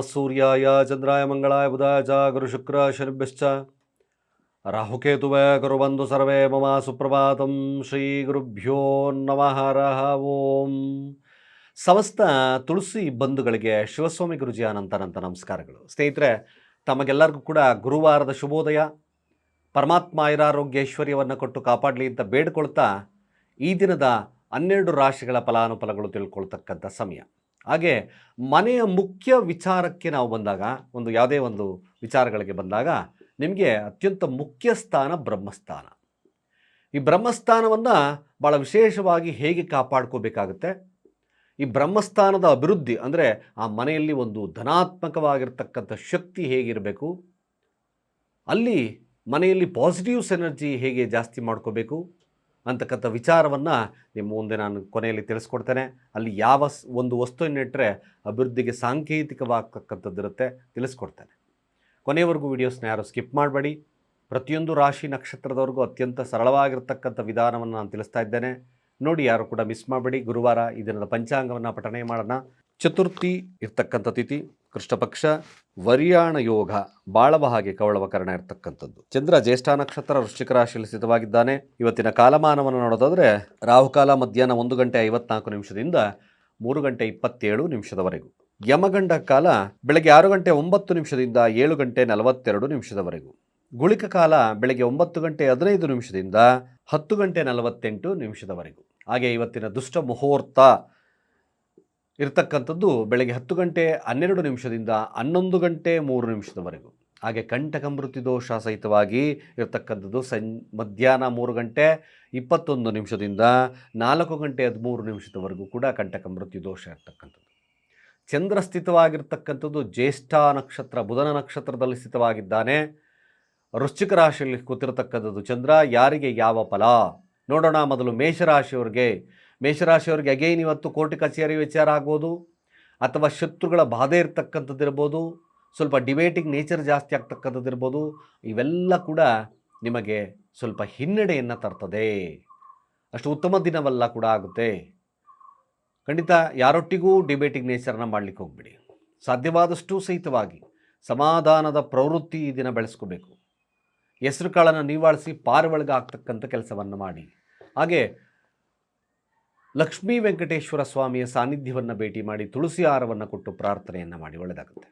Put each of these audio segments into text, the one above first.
ನಮಃ ಸೂರ್ಯಾಯ ಚಂದ್ರಾಯ ಮಂಗಳಾಯ ಬುಧಾಯ ಚ ಗುರು ಶುಕ್ರ ಶನಿಭ್ಯಶ್ಚ ರಾಹುಕೇತುವೆ ಕುರುಬಂಧು ಸರ್ವೇ ಮಮ ಸುಪ್ರಭಾತಂ ಶ್ರೀ ಗುರುಭ್ಯೋ ನಮಃ ಓಂ ಸಮಸ್ತ ತುಳಸಿ ಬಂಧುಗಳಿಗೆ ಶಿವಸ್ವಾಮಿ ಗುರುಜಿ ಅನಂತನಂತ ನಮಸ್ಕಾರಗಳು. ಸ್ನೇಹಿತರೆ, ತಮಗೆಲ್ಲರಿಗೂ ಕೂಡ ಗುರುವಾರದ ಶುಭೋದಯ. ಪರಮಾತ್ಮ ಐರಾರೋಗ್ಯ ಐಶ್ವರ್ಯವನ್ನು ಕೊಟ್ಟು ಕಾಪಾಡಲಿ ಅಂತ ಬೇಡ್ಕೊಳ್ತಾ ಈ ದಿನದ ಹನ್ನೆರಡು ರಾಶಿಗಳ ಫಲಾನುಫಲಗಳು ತಿಳ್ಕೊಳ್ತಕ್ಕಂಥ ಸಮಯ. ಹಾಗೆ ಮನೆಯ ಮುಖ್ಯ ವಿಚಾರಕ್ಕೆ ನಾವು ಬಂದಾಗ, ಒಂದು ಯಾವುದೇ ಒಂದು ವಿಚಾರಗಳಿಗೆ ಬಂದಾಗ, ನಿಮಗೆ ಅತ್ಯಂತ ಮುಖ್ಯ ಸ್ಥಾನ ಬ್ರಹ್ಮಸ್ಥಾನ. ಈ ಬ್ರಹ್ಮಸ್ಥಾನವನ್ನು ಭಾಳ ವಿಶೇಷವಾಗಿ ಹೇಗೆ ಕಾಪಾಡ್ಕೋಬೇಕಾಗುತ್ತೆ? ಈ ಬ್ರಹ್ಮಸ್ಥಾನದ ಅಭಿವೃದ್ಧಿ ಅಂದರೆ ಆ ಮನೆಯಲ್ಲಿ ಒಂದು ಧನಾತ್ಮಕವಾಗಿರ್ತಕ್ಕಂಥ ಶಕ್ತಿ ಹೇಗಿರಬೇಕು? ಅಲ್ಲಿ ಮನೆಯಲ್ಲಿ ಪಾಸಿಟಿವ್ಸ್ ಎನರ್ಜಿ ಹೇಗೆ ಜಾಸ್ತಿ ಮಾಡ್ಕೋಬೇಕು? ಅಂತಕ್ಕಂಥ ವಿಚಾರವನ್ನು ನಿಮ್ಮ ಮುಂದೆ ನಾನು ಕೊನೆಯಲ್ಲಿ ತಿಳಿಸ್ಕೊಡ್ತೇನೆ. ಅಲ್ಲಿ ಯಾವ ಒಂದು ವಸ್ತುವನ್ನಿಟ್ಟರೆ ಅಭಿವೃದ್ಧಿಗೆ ಸಾಂಕೇತಿಕವಾಗ್ತಕ್ಕಂಥದ್ದಿರುತ್ತೆ ತಿಳಿಸ್ಕೊಡ್ತೇನೆ. ಕೊನೆಯವರೆಗೂ ವಿಡಿಯೋಸ್ನ ಯಾರು ಸ್ಕಿಪ್ ಮಾಡಬೇಡಿ. ಪ್ರತಿಯೊಂದು ರಾಶಿ ನಕ್ಷತ್ರದವರೆಗೂ ಅತ್ಯಂತ ಸರಳವಾಗಿರ್ತಕ್ಕಂಥ ವಿಧಾನವನ್ನು ನಾನು ತಿಳಿಸ್ತಾ ಇದ್ದೇನೆ. ನೋಡಿ ಯಾರು ಕೂಡ ಮಿಸ್ ಮಾಡಬೇಡಿ. ಗುರುವಾರ ದಿನದ ಪಂಚಾಂಗವನ್ನು ಪಠಣೆ ಮಾಡೋಣ. ಚತುರ್ಥಿ ಇರ್ತಕ್ಕಂಥ ತಿಥಿ ಕೃಷ್ಣ ಪಕ್ಷ ವರಿಯಾಣ ಯೋಗ, ಬಾಳವ ಹಾಗೆ ಕವಳವ ಕರ್ಣ ಇರತಕ್ಕಂಥದ್ದು. ಚಂದ್ರ ಜ್ಯೇಷ್ಠ ನಕ್ಷತ್ರ ವೃಶ್ಚಿಕ ರಾಶಿಯಲ್ಲಿ ಸ್ಥಿತವಾಗಿದ್ದಾನೆ. ಇವತ್ತಿನ ಕಾಲಮಾನವನ್ನು ನೋಡೋದಾದ್ರೆ ರಾಹುಕಾಲ ಮಧ್ಯಾಹ್ನ ಒಂದು ಗಂಟೆ ಐವತ್ನಾಲ್ಕು ನಿಮಿಷದಿಂದ ಮೂರು ಗಂಟೆ ಇಪ್ಪತ್ತೇಳು ನಿಮಿಷದವರೆಗೂ. ಯಮಗಂಡ ಕಾಲ ಬೆಳಗ್ಗೆ ಆರು ಗಂಟೆ ಒಂಬತ್ತು ನಿಮಿಷದಿಂದ ಏಳು ಗಂಟೆ ನಲವತ್ತೆರಡು ನಿಮಿಷದವರೆಗೂ. ಗುಳಿಕ ಕಾಲ ಬೆಳಗ್ಗೆ ಒಂಬತ್ತು ಗಂಟೆ ಹದಿನೈದು ನಿಮಿಷದಿಂದ ಹತ್ತು ಗಂಟೆ ನಲವತ್ತೆಂಟು ನಿಮಿಷದವರೆಗೂ. ಹಾಗೆ ಇವತ್ತಿನ ದುಷ್ಟ ಮುಹೂರ್ತ ಇರತಕ್ಕಂಥದ್ದು ಬೆಳಗ್ಗೆ ಹತ್ತು ಗಂಟೆ ಹನ್ನೆರಡು ನಿಮಿಷದಿಂದ ಹನ್ನೊಂದು ಗಂಟೆ ಮೂರು ನಿಮಿಷದವರೆಗೂ. ಹಾಗೆ ಕಂಠಕಮೃತಿ ದೋಷ ಸಹಿತವಾಗಿ ಇರತಕ್ಕಂಥದ್ದು ಸಂ ಮಧ್ಯಾಹ್ನ ಮೂರು ಗಂಟೆ ಇಪ್ಪತ್ತೊಂದು ನಿಮಿಷದಿಂದ ನಾಲ್ಕು ಗಂಟೆ ಹದಿಮೂರು ನಿಮಿಷದವರೆಗೂ ಕೂಡ ಕಂಟಕ ಮೃತ್ಯು ದೋಷ ಇರತಕ್ಕಂಥದ್ದು. ಚಂದ್ರ ಸ್ಥಿತವಾಗಿರ್ತಕ್ಕಂಥದ್ದು ಜ್ಯೇಷ್ಠ ನಕ್ಷತ್ರ, ಬುಧನ ನಕ್ಷತ್ರದಲ್ಲಿ ಸ್ಥಿತವಾಗಿದ್ದಾನೆ. ವೃಶ್ಚಿಕ ರಾಶಿಯಲ್ಲಿ ಕೂತಿರತಕ್ಕಂಥದ್ದು ಚಂದ್ರ, ಯಾರಿಗೆ ಯಾವ ಫಲ? ನೋಡೋಣ ಮೊದಲು ಮೇಷರಾಶಿಯವರಿಗೆ. ಮೇಷರಾಶಿಯವರಿಗೆ ಅಗೈನ್ ಇವತ್ತು ಕೋರ್ಟ್ ಕಚೇರಿ ವಿಚಾರ ಆಗ್ಬೋದು ಅಥವಾ ಶತ್ರುಗಳ ಬಾಧೆ ಇರ್ತಕ್ಕಂಥದ್ದು ಇರ್ಬೋದು, ಸ್ವಲ್ಪ ಡಿಬೇಟಿಂಗ್ ನೇಚರ್ ಜಾಸ್ತಿ ಆಗ್ತಕ್ಕಂಥದ್ದು ಇರ್ಬೋದು, ಇವೆಲ್ಲ ಕೂಡ ನಿಮಗೆ ಸ್ವಲ್ಪ ಹಿನ್ನಡೆಯನ್ನು ತರ್ತದೆ. ಅಷ್ಟು ಉತ್ತಮ ದಿನವಲ್ಲ ಕೂಡ ಆಗುತ್ತೆ. ಖಂಡಿತ ಯಾರೊಟ್ಟಿಗೂ ಡಿಬೇಟಿಂಗ್ ನೇಚರನ್ನ ಮಾಡಲಿಕ್ಕೆ ಹೋಗ್ಬಿಡಿ. ಸಾಧ್ಯವಾದಷ್ಟು ಸಹಿತವಾಗಿ ಸಮಾಧಾನದ ಪ್ರವೃತ್ತಿ ಈ ದಿನ ಬೆಳೆಸ್ಕೋಬೇಕು. ಹೆಸರು ಕಾಳನ್ನು ನಿವಾಳಿಸಿ ಪಾರಿವಳಗ ಆಗ್ತಕ್ಕಂಥ ಕೆಲಸವನ್ನು ಮಾಡಿ. ಹಾಗೆ ಲಕ್ಷ್ಮೀ ವೆಂಕಟೇಶ್ವರ ಸ್ವಾಮಿಯ ಸಾನ್ನಿಧ್ಯವನ್ನು ಭೇಟಿ ಮಾಡಿ ತುಳಸಿ ಆಹಾರವನ್ನು ಕೊಟ್ಟು ಪ್ರಾರ್ಥನೆಯನ್ನು ಮಾಡಿ, ಒಳ್ಳೆಯದಾಗುತ್ತೆ.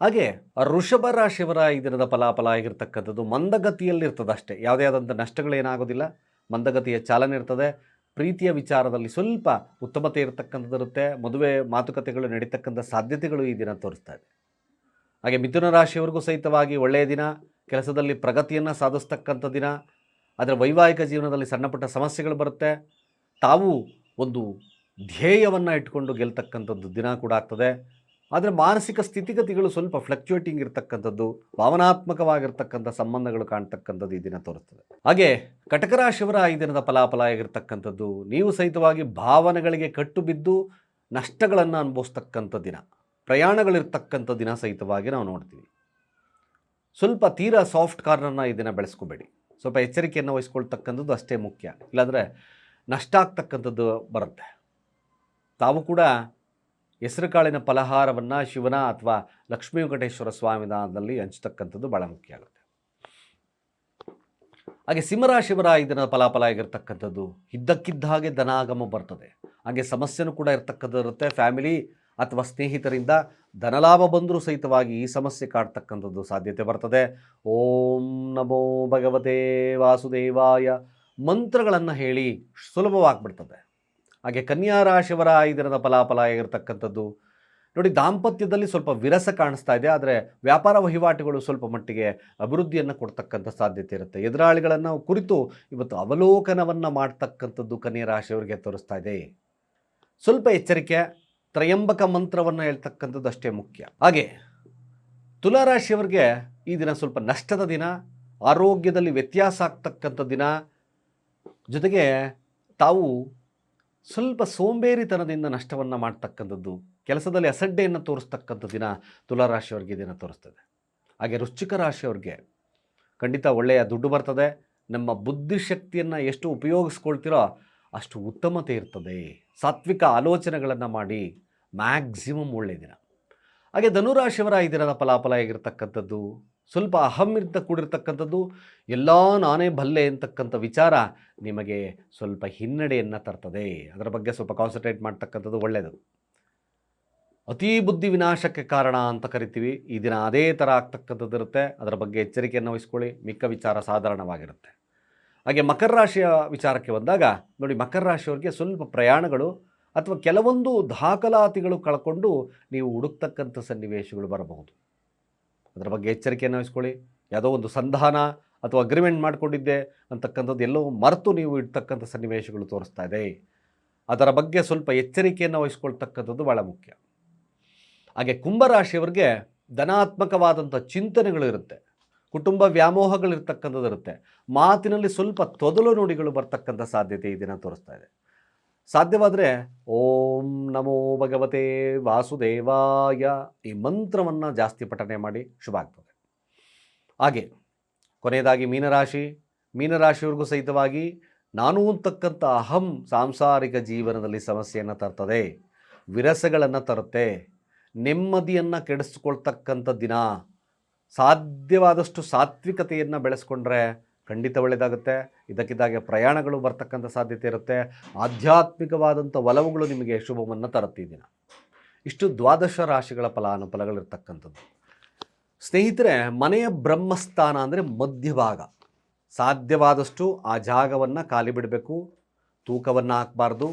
ಹಾಗೆ ಋಷಭ ರಾಶಿಯವರ ಈ ದಿನದ ಫಲಾಫಲ ಆಗಿರ್ತಕ್ಕಂಥದ್ದು ಮಂದಗತಿಯಲ್ಲಿರ್ತದೆ ಅಷ್ಟೇ. ಯಾವುದೇ ಆದಂಥ ನಷ್ಟಗಳೇನಾಗೋದಿಲ್ಲ. ಮಂದಗತಿಯ ಚಾಲನೆ ಇರ್ತದೆ. ಪ್ರೀತಿಯ ವಿಚಾರದಲ್ಲಿ ಸ್ವಲ್ಪ ಉತ್ತಮತೆ ಇರತಕ್ಕಂಥದ್ದು ಇರುತ್ತೆ. ಮದುವೆ ಮಾತುಕತೆಗಳು ನಡೀತಕ್ಕಂಥ ಸಾಧ್ಯತೆಗಳು ಈ ದಿನ ತೋರಿಸ್ತಾ ಇದೆ. ಹಾಗೆ ಮಿಥುನ ರಾಶಿಯವರೆಗೂ ಸಹಿತವಾಗಿ ಒಳ್ಳೆಯ ದಿನ. ಕೆಲಸದಲ್ಲಿ ಪ್ರಗತಿಯನ್ನು ಸಾಧಿಸ್ತಕ್ಕಂಥ ದಿನ. ಅದರ ವೈವಾಹಿಕ ಜೀವನದಲ್ಲಿ ಸಣ್ಣಪುಟ್ಟ ಸಮಸ್ಯೆಗಳು ಬರುತ್ತೆ. ತಾವು ಒಂದು ಧ್ಯೇಯವನ್ನು ಇಟ್ಕೊಂಡು ಗೆಲ್ತಕ್ಕಂಥದ್ದು ದಿನ ಕೂಡ ಆಗ್ತದೆ. ಆದರೆ ಮಾನಸಿಕ ಸ್ಥಿತಿಗತಿಗಳು ಸ್ವಲ್ಪ ಫ್ಲಕ್ಚುಯೇಟಿಂಗ್ ಇರತಕ್ಕಂಥದ್ದು, ಭಾವನಾತ್ಮಕವಾಗಿರ್ತಕ್ಕಂಥ ಸಂಬಂಧಗಳು ಕಾಣ್ತಕ್ಕಂಥದ್ದು ಈ ದಿನ ತೋರಿಸ್ತದೆ. ಹಾಗೆ ಕಟಕ ರಾಶಿಯವರ ಈ ದಿನದ ಫಲಾಫಲ ಆಗಿರ್ತಕ್ಕಂಥದ್ದು ನೀವು ಸಹಿತವಾಗಿ ಭಾವನೆಗಳಿಗೆ ಕಟ್ಟು ಬಿದ್ದು ನಷ್ಟಗಳನ್ನು ಅನುಭವಿಸ್ತಕ್ಕಂಥ ದಿನ, ಪ್ರಯಾಣಗಳಿರ್ತಕ್ಕಂಥ ದಿನ ಸಹಿತವಾಗಿ ನಾವು ನೋಡ್ತೀವಿ. ಸ್ವಲ್ಪ ತೀರಾ ಸಾಫ್ಟ್ ಕಾರ್ನರ್ನ ಈ ದಿನ ಬೆಳೆಸ್ಕೋಬೇಡಿ. ಸ್ವಲ್ಪ ಎಚ್ಚರಿಕೆಯನ್ನು ವಹಿಸ್ಕೊಳ್ತಕ್ಕಂಥದ್ದು ಅಷ್ಟೇ ಮುಖ್ಯ. ಇಲ್ಲಾಂದರೆ ನಷ್ಟ ಆಗ್ತಕ್ಕಂಥದ್ದು ಬರುತ್ತೆ. ತಾವು ಕೂಡ ಹೆಸರು ಕಾಳಿನ ಫಲಹಾರವನ್ನು ಶಿವನ ಅಥವಾ ಲಕ್ಷ್ಮೀ ವೆಂಕಟೇಶ್ವರ ಸ್ವಾಮಿನಾದಲ್ಲಿ ಹಂಚ್ತಕ್ಕಂಥದ್ದು ಭಾಳ ಮುಖ್ಯ ಆಗುತ್ತೆ. ಹಾಗೆ ಸಿಂಹರಾಶಿವರ ಶಿವರ ದಿನದ ಫಲಾಫಲ ಆಗಿರ್ತಕ್ಕಂಥದ್ದು ಇದ್ದಕ್ಕಿದ್ದ ಹಾಗೆ ಧನಾಗಮ ಬರ್ತದೆ. ಹಾಗೆ ಸಮಸ್ಯೆನೂ ಕೂಡ ಇರ್ತಕ್ಕಂಥದ್ದು ಇರುತ್ತೆ. ಫ್ಯಾಮಿಲಿ ಅಥವಾ ಸ್ನೇಹಿತರಿಂದ ಧನಲಾಭ ಬಂದರೂ ಸಹಿತವಾಗಿ ಈ ಸಮಸ್ಯೆ ಕಾಡ್ತಕ್ಕಂಥದ್ದು ಸಾಧ್ಯತೆ ಬರ್ತದೆ. ಓಂ ನಮೋ ಭಗವತೆ ವಾಸುದೇವಾಯ. ಮಂತ್ರಗಳನ್ನು ಹೇಳಿ ಸುಲಭವಾಗಿಬಿಡ್ತದೆ. ಹಾಗೆ ಕನ್ಯಾ ರಾಶಿಯವರ ಈ ದಿನದ ಫಲಾಫಲ ಆಗಿರ್ತಕ್ಕಂಥದ್ದು. ನೋಡಿ, ದಾಂಪತ್ಯದಲ್ಲಿ ಸ್ವಲ್ಪ ವಿರಸ ಕಾಣಿಸ್ತಾ ಇದೆ, ಆದರೆ ವ್ಯಾಪಾರ ವಹಿವಾಟುಗಳು ಸ್ವಲ್ಪ ಮಟ್ಟಿಗೆ ಅಭಿವೃದ್ಧಿಯನ್ನು ಕೊಡ್ತಕ್ಕಂಥ ಸಾಧ್ಯತೆ ಇರುತ್ತೆ. ಎದುರಾಳಿಗಳನ್ನು ಕುರಿತು ಇವತ್ತು ಅವಲೋಕನವನ್ನು ಮಾಡ್ತಕ್ಕಂಥದ್ದು ಕನ್ಯಾ ರಾಶಿಯವರಿಗೆ ತೋರಿಸ್ತಾ ಇದೆ. ಸ್ವಲ್ಪ ಎಚ್ಚರಿಕೆ, ತ್ರಯಂಬಕ ಮಂತ್ರವನ್ನು ಹೇಳ್ತಕ್ಕಂಥದ್ದು ಅಷ್ಟೇ ಮುಖ್ಯ. ಹಾಗೆ ತುಲಾರಾಶಿಯವರಿಗೆ ಈ ದಿನ ಸ್ವಲ್ಪ ನಷ್ಟದ ದಿನ, ಆರೋಗ್ಯದಲ್ಲಿ ವ್ಯತ್ಯಾಸ ಆಗ್ತಕ್ಕಂಥ ದಿನ ಜೊತೆಗೆ ತಾವು ಸ್ವಲ್ಪ ಸೋಂಬೇರಿತನದಿಂದ ನಷ್ಟವನ್ನು ಮಾಡ್ತಕ್ಕಂಥದ್ದು, ಕೆಲಸದಲ್ಲಿ ಅಸಡ್ಡೆಯನ್ನು ತೋರಿಸ್ತಕ್ಕಂಥ ದಿನ ತುಲಾರಾಶಿಯವ್ರಿಗೆ ದಿನ ತೋರಿಸ್ತದೆ. ಹಾಗೆ ವೃಶ್ಚಿಕ ರಾಶಿಯವ್ರಿಗೆ ಖಂಡಿತ ಒಳ್ಳೆಯ ದುಡ್ಡು ಬರ್ತದೆ, ನಮ್ಮ ಬುದ್ಧಿಶಕ್ತಿಯನ್ನು ಎಷ್ಟು ಉಪಯೋಗಿಸ್ಕೊಳ್ತೀರೋ ಅಷ್ಟು ಉತ್ತಮತೆ ಇರ್ತದೆ. ಸಾತ್ವಿಕ ಆಲೋಚನೆಗಳನ್ನು ಮಾಡಿ ಮ್ಯಾಕ್ಸಿಮಮ್ ಒಳ್ಳೆಯ ದಿನ. ಹಾಗೆ ಧನುರಾಶಿಯವರ ಈ ದಿನದ ಫಲಾಫಲ ಹೇಗಿರ್ತಕ್ಕಂಥದ್ದು? ಸ್ವಲ್ಪ ಅಹಮ್ಮಿಂದ ಕೂಡಿರ್ತಕ್ಕಂಥದ್ದು, ಎಲ್ಲ ನಾನೇ ಬಲ್ಲೆ ಅಂತಕ್ಕಂಥ ವಿಚಾರ ನಿಮಗೆ ಸ್ವಲ್ಪ ಹಿನ್ನಡೆಯನ್ನು ತರ್ತದೆ. ಅದರ ಬಗ್ಗೆ ಸ್ವಲ್ಪ ಕಾನ್ಸಂಟ್ರೇಟ್ ಮಾಡ್ತಕ್ಕಂಥದ್ದು ಒಳ್ಳೆಯದು ಅತಿ ಬುದ್ಧಿ ವಿನಾಶಕ್ಕೆ ಕಾರಣ ಅಂತ ಕರಿತೀವಿ. ಈ ದಿನ ಅದೇ ಥರ ಆಗ್ತಕ್ಕಂಥದ್ದು ಇರುತ್ತೆ. ಅದರ ಬಗ್ಗೆ ಎಚ್ಚರಿಕೆಯನ್ನು ವಹಿಸ್ಕೊಳ್ಳಿ. ಮಿಕ್ಕ ವಿಚಾರ ಸಾಧಾರಣವಾಗಿರುತ್ತೆ. ಹಾಗೆ ಮಕರ ರಾಶಿಯ ವಿಚಾರಕ್ಕೆ ಬಂದಾಗ, ನೋಡಿ ಮಕರ ರಾಶಿಯವರಿಗೆ ಸ್ವಲ್ಪ ಪ್ರಯಾಣಗಳು ಅಥವಾ ಕೆಲವೊಂದು ದಾಖಲಾತಿಗಳು ಕಳ್ಕೊಂಡು ನೀವು ಹುಡುಕ್ತಕ್ಕಂಥ ಸನ್ನಿವೇಶಗಳು ಬರಬಹುದು. ಅದರ ಬಗ್ಗೆ ಎಚ್ಚರಿಕೆಯನ್ನು ವಹಿಸ್ಕೊಳ್ಳಿ. ಯಾವುದೋ ಒಂದು ಸಂಧಾನ ಅಥವಾ ಅಗ್ರಿಮೆಂಟ್ ಮಾಡಿಕೊಂಡಿದ್ದೆ ಅಂತಕ್ಕಂಥದ್ದು ಎಲ್ಲವೂ ಮರೆತು ನೀವು ಇಡ್ತಕ್ಕಂಥ ಸನ್ನಿವೇಶಗಳು ತೋರಿಸ್ತಾ ಇದೆ. ಅದರ ಬಗ್ಗೆ ಸ್ವಲ್ಪ ಎಚ್ಚರಿಕೆಯನ್ನು ವಹಿಸ್ಕೊಳ್ತಕ್ಕಂಥದ್ದು ಭಾಳ ಮುಖ್ಯ. ಹಾಗೆ ಕುಂಭರಾಶಿಯವರಿಗೆ ಧನಾತ್ಮಕವಾದಂಥ ಚಿಂತನೆಗಳು ಇರುತ್ತೆ. ಕುಟುಂಬ ವ್ಯಾಮೋಹಗಳಿರ್ತಕ್ಕಂಥದ್ದು ಇರುತ್ತೆ. ಮಾತಿನಲ್ಲಿ ಸ್ವಲ್ಪ ತೊದಲು ನುಡಿಗಳು ಬರ್ತಕ್ಕಂಥ ಸಾಧ್ಯತೆ ಈ ತೋರಿಸ್ತಾ ಇದೆ. ಸಾಧ್ಯವಾದರೆ ಓಂ ನಮೋ ಭಗವತೆ ವಾಸುದೇವಾಯ. ಈ ಮಂತ್ರವನ್ನು ಜಾಸ್ತಿ ಪಠನೆ ಮಾಡಿ ಶುಭ ಆಗ್ತದೆ. ಹಾಗೆ ಕೊನೆಯದಾಗಿ ಮೀನರಾಶಿ. ಮೀನರಾಶಿಯವ್ರಿಗೂ ಸಹಿತವಾಗಿ ನಾನು ಅಂತಕ್ಕಂಥ ಅಹಂ ಸಾಂಸಾರಿಕ ಜೀವನದಲ್ಲಿ ಸಮಸ್ಯೆಯನ್ನು ತರ್ತದೆ. ವಿರಸಗಳನ್ನು ತರುತ್ತೆ. ನೆಮ್ಮದಿಯನ್ನು ಕೆಡಿಸ್ಕೊಳ್ತಕ್ಕಂಥ ದಿನ. ಸಾಧ್ಯವಾದಷ್ಟು ಸಾತ್ವಿಕತೆಯನ್ನು ಬೆಳೆಸ್ಕೊಂಡ್ರೆ ಖಂಡಿತ ಒಳ್ಳೆಯದಾಗುತ್ತೆ. ಇದಕ್ಕಿದ್ದಾಗೆ ಪ್ರಯಾಣಗಳು ಬರ್ತಕ್ಕಂಥ ಸಾಧ್ಯತೆ ಇರುತ್ತೆ. ಆಧ್ಯಾತ್ಮಿಕವಾದಂಥ ಒಲವುಗಳು ನಿಮಗೆ ಶುಭವನ್ನು ತರುತ್ತೆ ಈ ದಿನ ಇಷ್ಟು ದ್ವಾದಶ ರಾಶಿಗಳ ಫಲಾನುಫಲಗಳಿರ್ತಕ್ಕಂಥದ್ದು. ಸ್ನೇಹಿತರೆ, ಮನೆಯ ಬ್ರಹ್ಮಸ್ಥಾನ ಅಂದರೆ ಮಧ್ಯಭಾಗ. ಸಾಧ್ಯವಾದಷ್ಟು ಆ ಜಾಗವನ್ನು ಖಾಲಿ ಬಿಡಬೇಕು, ತೂಕವನ್ನು ಹಾಕಬಾರ್ದು.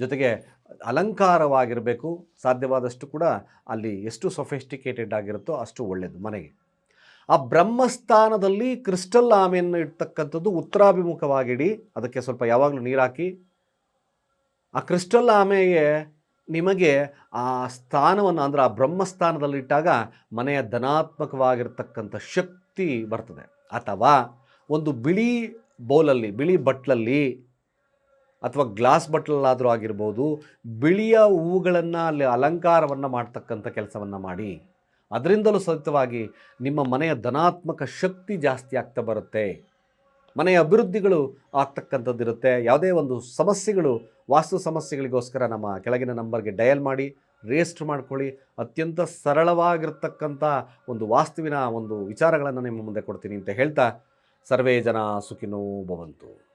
ಜೊತೆಗೆ ಅಲಂಕಾರವಾಗಿರಬೇಕು. ಸಾಧ್ಯವಾದಷ್ಟು ಕೂಡ ಅಲ್ಲಿ ಎಷ್ಟು ಸೊಫೆಸ್ಟಿಕೇಟೆಡ್ ಆಗಿರುತ್ತೋ ಅಷ್ಟು ಒಳ್ಳೆಯದು ಮನೆಗೆ. ಆ ಬ್ರಹ್ಮಸ್ಥಾನದಲ್ಲಿ ಕ್ರಿಸ್ಟಲ್ ಆಮೆಯನ್ನು ಇಡ್ತಕ್ಕಂಥದ್ದು ಉತ್ತರಾಭಿಮುಖವಾಗಿಡಿ, ಅದಕ್ಕೆ ಸ್ವಲ್ಪ ಯಾವಾಗಲೂ ನೀರಾಕಿ. ಆ ಕ್ರಿಸ್ಟಲ್ ಆಮೆಗೆ ನಿಮಗೆ ಆ ಸ್ಥಾನವನ್ನು ಅಂದರೆ ಆ ಬ್ರಹ್ಮಸ್ಥಾನದಲ್ಲಿಟ್ಟಾಗ ಮನೆಯ ಧನಾತ್ಮಕವಾಗಿರ್ತಕ್ಕಂಥ ಶಕ್ತಿ ಬರ್ತದೆ. ಅಥವಾ ಒಂದು ಬಿಳಿ ಬೌಲಲ್ಲಿ, ಬಿಳಿ ಬಟ್ಲಲ್ಲಿ ಅಥವಾ ಗ್ಲಾಸ್ ಬಟ್ಲಲ್ಲಾದರೂ ಆಗಿರ್ಬೋದು, ಬಿಳಿಯ ಹೂವುಗಳನ್ನು ಅಲ್ಲಿ ಅಲಂಕಾರವನ್ನು ಮಾಡ್ತಕ್ಕಂಥ ಕೆಲಸವನ್ನು ಮಾಡಿ. ಅದರಿಂದಲೂ ಸಹಿತವಾಗಿ ನಿಮ್ಮ ಮನೆಯ ಧನಾತ್ಮಕ ಶಕ್ತಿ ಜಾಸ್ತಿ ಆಗ್ತಾ ಬರುತ್ತೆ. ಮನೆಯ ಅಭಿವೃದ್ಧಿಗಳು ಆಗ್ತಕ್ಕಂಥದ್ದಿರುತ್ತೆ. ಯಾವುದೇ ಒಂದು ಸಮಸ್ಯೆಗಳು, ವಾಸ್ತು ಸಮಸ್ಯೆಗಳಿಗೋಸ್ಕರ ನಮ್ಮ ಕೆಳಗಿನ ನಂಬರ್ಗೆ ಡಯಲ್ ಮಾಡಿ ರೇಸ್ಟ್ ಮಾಡ್ಕೊಳ್ಳಿ. ಅತ್ಯಂತ ಸರಳವಾಗಿರ್ತಕ್ಕಂಥ ಒಂದು ವಾಸ್ತುವಿನ ಒಂದು ವಿಚಾರಗಳನ್ನು ನಿಮ್ಮ ಮುಂದೆ ಕೊಡ್ತೀನಿ ಅಂತ ಹೇಳ್ತಾ, ಸರ್ವೇ ಜನ ಸುಖಿನೋ ಭವಂತು.